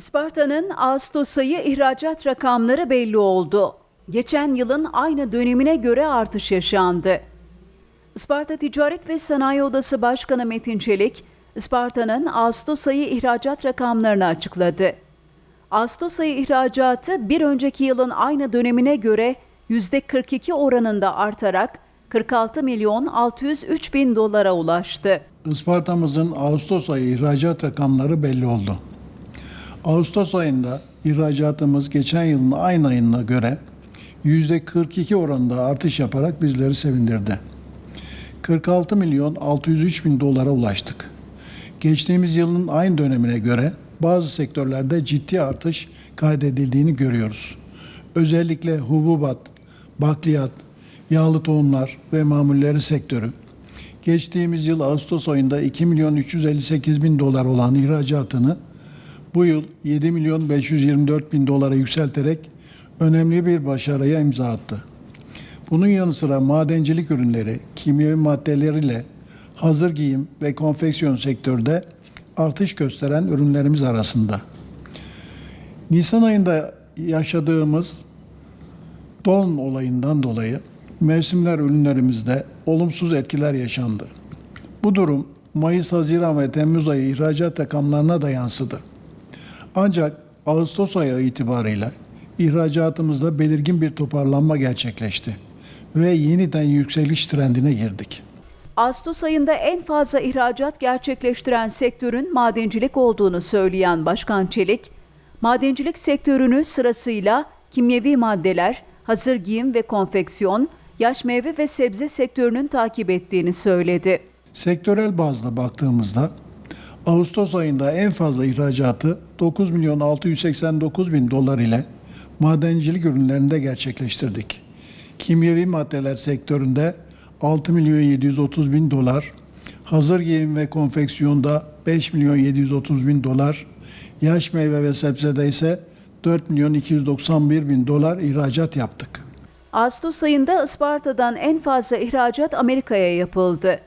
Isparta'nın Ağustos ayı ihracat rakamları belli oldu. Geçen yılın aynı dönemine göre artış yaşandı. Isparta Ticaret ve Sanayi Odası Başkanı Metin Çelik, Isparta'nın Ağustos ayı ihracat rakamlarını açıkladı. Ağustos ayı ihracatı bir önceki yılın aynı dönemine göre %42 oranında artarak 46 milyon 603 bin dolara ulaştı. Isparta'mızın Ağustos ayı ihracat rakamları belli oldu. Ağustos ayında ihracatımız geçen yılın aynı ayına göre %42 oranında artış yaparak bizleri sevindirdi. 46 milyon 603 bin dolara ulaştık. Geçtiğimiz yılın aynı dönemine göre bazı sektörlerde ciddi artış kaydedildiğini görüyoruz. Özellikle hububat, bakliyat, yağlı tohumlar ve mamulleri sektörü geçtiğimiz yıl Ağustos ayında 2 milyon 358 bin dolar olan ihracatını bu yıl 7 milyon 524 bin dolara yükselterek önemli bir başarıya imza attı. Bunun yanı sıra madencilik ürünleri, kimyevi maddeleriyle hazır giyim ve konfeksiyon sektörde artış gösteren ürünlerimiz arasında. Nisan ayında yaşadığımız don olayından dolayı mevsimler ürünlerimizde olumsuz etkiler yaşandı. Bu durum Mayıs, Haziran ve Temmuz ayı ihracat rakamlarına da yansıdı. Ancak Ağustos ayı itibarıyla ihracatımızda belirgin bir toparlanma gerçekleşti ve yeniden yükseliş trendine girdik. Ağustos ayında en fazla ihracat gerçekleştiren sektörün madencilik olduğunu söyleyen Başkan Çelik, madencilik sektörünü sırasıyla kimyevi maddeler, hazır giyim ve konfeksiyon, yaş meyve ve sebze sektörünün takip ettiğini söyledi. Sektörel bazda baktığımızda Ağustos ayında en fazla ihracatı 9 milyon 689 bin dolar ile madencilik ürünlerinde gerçekleştirdik. Kimyevi maddeler sektöründe 6 milyon 730 bin dolar, hazır giyim ve konfeksiyonda 5 milyon 730 bin dolar, yaş meyve ve sebzede ise 4 milyon 291 bin dolar ihracat yaptık. Ağustos ayında Isparta'dan en fazla ihracat Amerika'ya yapıldı.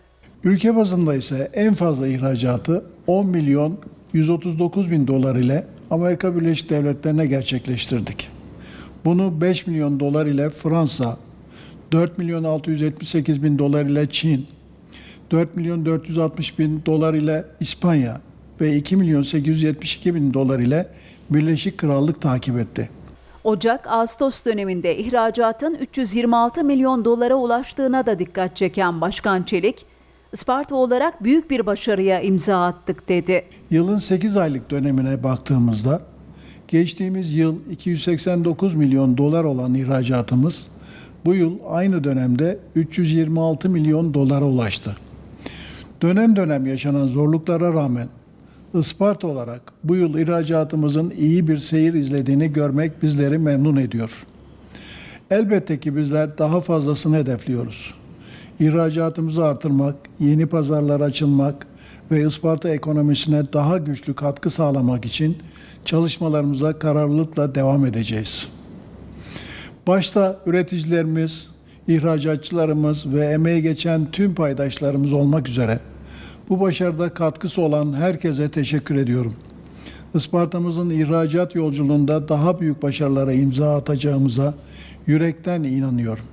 Ülke bazında ise en fazla ihracatı 10 milyon 139 bin dolar ile Amerika Birleşik Devletleri'ne gerçekleştirdik. Bunu 5 milyon dolar ile Fransa, 4 milyon 678 bin dolar ile Çin, 4 milyon 460 bin dolar ile İspanya ve 2 milyon 872 bin dolar ile Birleşik Krallık takip etti. Ocak-Ağustos döneminde ihracatın 326 milyon dolara ulaştığına da dikkat çeken Başkan Çelik, Isparta olarak büyük bir başarıya imza attık dedi. Yılın 8 aylık dönemine baktığımızda geçtiğimiz yıl 289 milyon dolar olan ihracatımız bu yıl aynı dönemde 326 milyon dolara ulaştı. Dönem dönem yaşanan zorluklara rağmen Isparta olarak bu yıl ihracatımızın iyi bir seyir izlediğini görmek bizleri memnun ediyor. Elbette ki bizler daha fazlasını hedefliyoruz. İhracatımızı artırmak, yeni pazarlar açılmak ve Isparta ekonomisine daha güçlü katkı sağlamak için çalışmalarımıza kararlılıkla devam edeceğiz. Başta üreticilerimiz, ihracatçılarımız ve emeği geçen tüm paydaşlarımız olmak üzere bu başarıda katkısı olan herkese teşekkür ediyorum. Isparta'mızın ihracat yolculuğunda daha büyük başarılara imza atacağımıza yürekten inanıyorum.